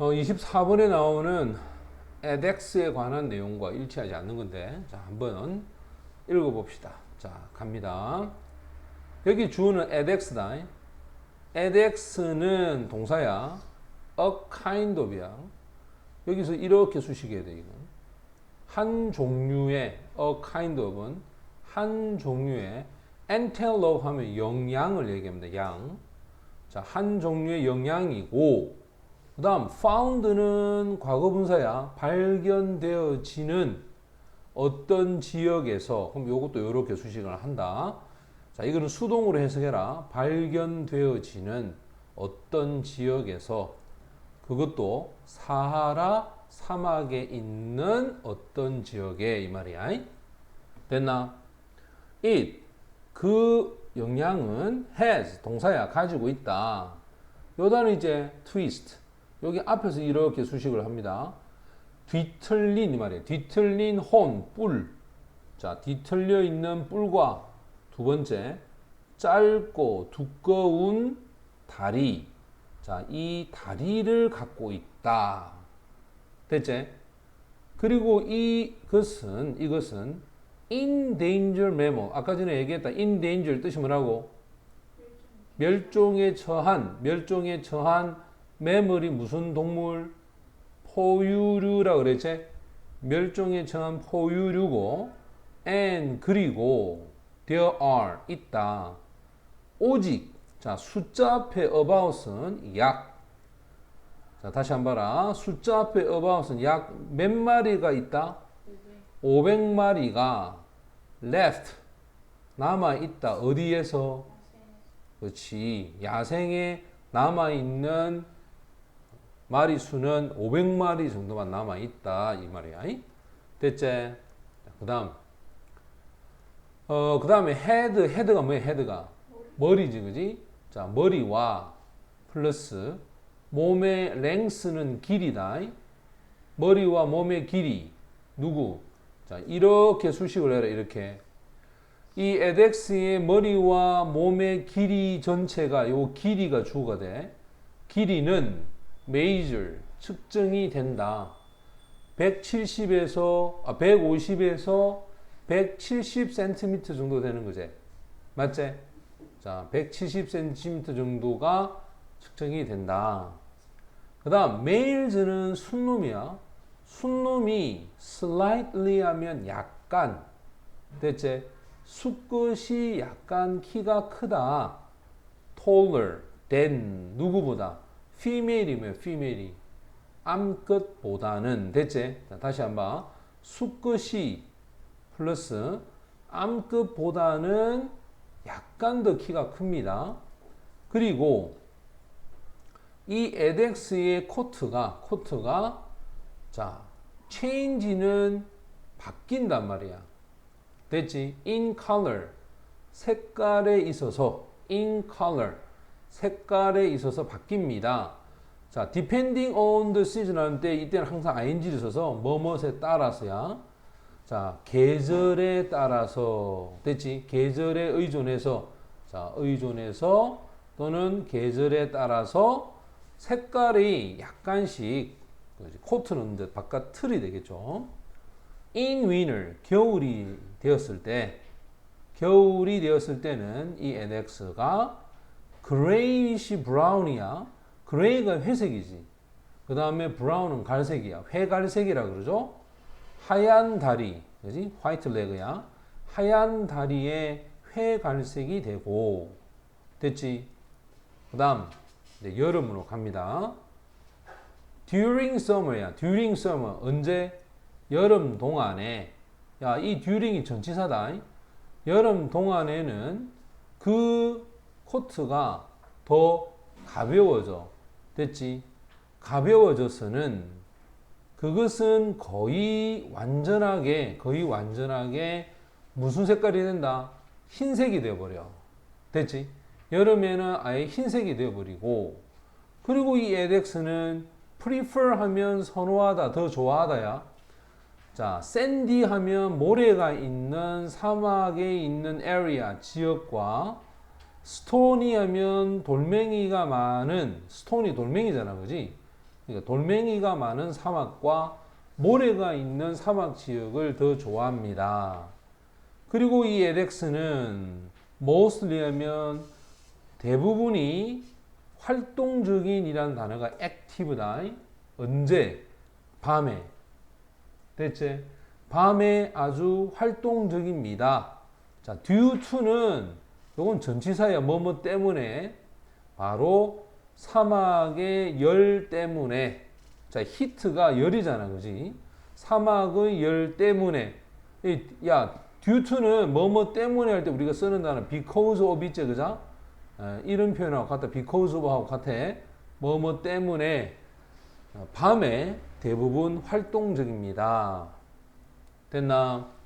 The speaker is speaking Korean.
어, 24번에 나오는 edX에 관한 내용과 일치하지 않는 건데, 자, 한번 읽어봅시다. 자, 갑니다. 여기 주어는 edX다. edX는 동사야. a kind of이야. 여기서 이렇게 수식해야 돼, 이건. 한 종류의, a kind of은 한 종류의, antelope 하면 영양을 얘기합니다, 양. 자, 한 종류의 영양이고, 그 다음, found는 과거분사야. 발견되어지는 어떤 지역에서, 그럼 요것도 이렇게 수식을 한다. 자, 이거는 수동으로 해석해라. 발견되어지는 어떤 지역에서 그것도 사하라 사막에 있는 어떤 지역에 이 말이야. 됐나? it 그 영향은 has 동사야 가지고 있다. 요 단어 이제 twist 여기 앞에서 이렇게 수식을 합니다. 뒤틀린 이 말이에요. 뒤틀린 혼, 뿔. 자, 뒤틀려 있는 뿔과 두 번째 짧고 두꺼운 다리. 자, 이 다리를 갖고 있다. 됐지? 그리고 이것은 이것은 in danger memo. 아까 전에 얘기했다. in danger 뜻이 뭐라고? 멸종에 처한 멸종에 처한 매물이 무슨 동물? 포유류라 그랬지? 멸종에 처한 포유류고 and 그리고 there are 있다. 오직 자 숫자 앞에 about은 약. 자 다시 한 번 봐라. 숫자 앞에 about은 약 몇 마리가 있다? 500 마리가 left 남아 있다. 어디에서? 그렇지. 야생에 남아 있는 마리 수는 500마리 정도만 남아 있다 이 말이야. 됐지? 그다음 어 그다음에 헤드 헤드가 뭐야? 헤드가 머리지, 그지? 자 머리와 플러스 몸의 랭스는 길이다. 머리와 몸의 길이 누구? 자 이렇게 수식을 해라 이렇게 이 에덱스의 머리와 몸의 길이 전체가 요 길이가 주어가 돼. 길이는 major 측정이 된다. 170에서 아 150에서 170cm 정도 되는 거지. 맞지? 자, 170cm 정도가 측정이 된다. 그다음 메일즈는 순놈이야. 순놈이 slightly 하면 약간 됐지? 수컷이 약간 키가 크다. taller than 누구보다 female이면 female이 암컷보다는 됐지? 자, 다시 한번 수컷이 플러스 암컷보다는 약간 더 키가 큽니다. 그리고 이 에덱스의 코트가 코트가 자 change는 바뀐단 말이야. 됐지? in color 색깔에 있어서 in color 색깔에 있어서 바뀝니다. 자, depending on the season 하는데 이때는 항상 ing를 써서 뭐뭇에 따라서야. 자, 계절에 따라서 됐지? 계절에 의존해서 자, 의존해서 또는 계절에 따라서 색깔이 약간씩 코트는 이제 바깥 틀이 되겠죠. in winter 겨울이 되었을 때 겨울이 되었을 때는 이 NX가 grayish brown이야. 그레이가 회색이지. 그 다음에 브라운은 갈색이야. 회갈색이라 그러죠. 하얀 다리, 그지? 화이트 레그야. 하얀 다리에 회갈색이 되고, 됐지? 그 다음, 이제 여름으로 갑니다. during summer야. during summer. 언제? 여름 동안에. 야, 이 during이 전치사다. 여름 동안에는 그 코트가 더 가벼워져. 됐지? 가벼워져서는 그것은 거의 완전하게, 거의 완전하게 무슨 색깔이 된다? 흰색이 되어버려. 됐지? 여름에는 아예 흰색이 되어버리고, 그리고 이 에덱스는 prefer 하면 선호하다, 더 좋아하다야. 자, 샌디 하면 모래가 있는 사막에 있는 area, 지역과 스톤이 하면 돌멩이가 많은 스톤이 돌멩이잖아, 그지? 그러니까 돌멩이가 많은 사막과 모래가 있는 사막 지역을 더 좋아합니다. 그리고 이 LX는 mostly 하면 대부분이 활동적인이라는 단어가 active다. 언제? 밤에. 됐지? 밤에 아주 활동적입니다. 자, due to는 요건 전치사야. 뭐뭐 때문에 바로 사막의 열 때문에 자, 히트가 열이잖아. 그지? 사막의 열 때문에 이, 야, to는 뭐뭐 때문에 할 때 우리가 쓰는 단어 because of 있지. 그죠? 에, 이런 표현하고 같다. because of하고 같아. 뭐뭐 때문에 어, 밤에 대부분 활동적입니다. 됐나?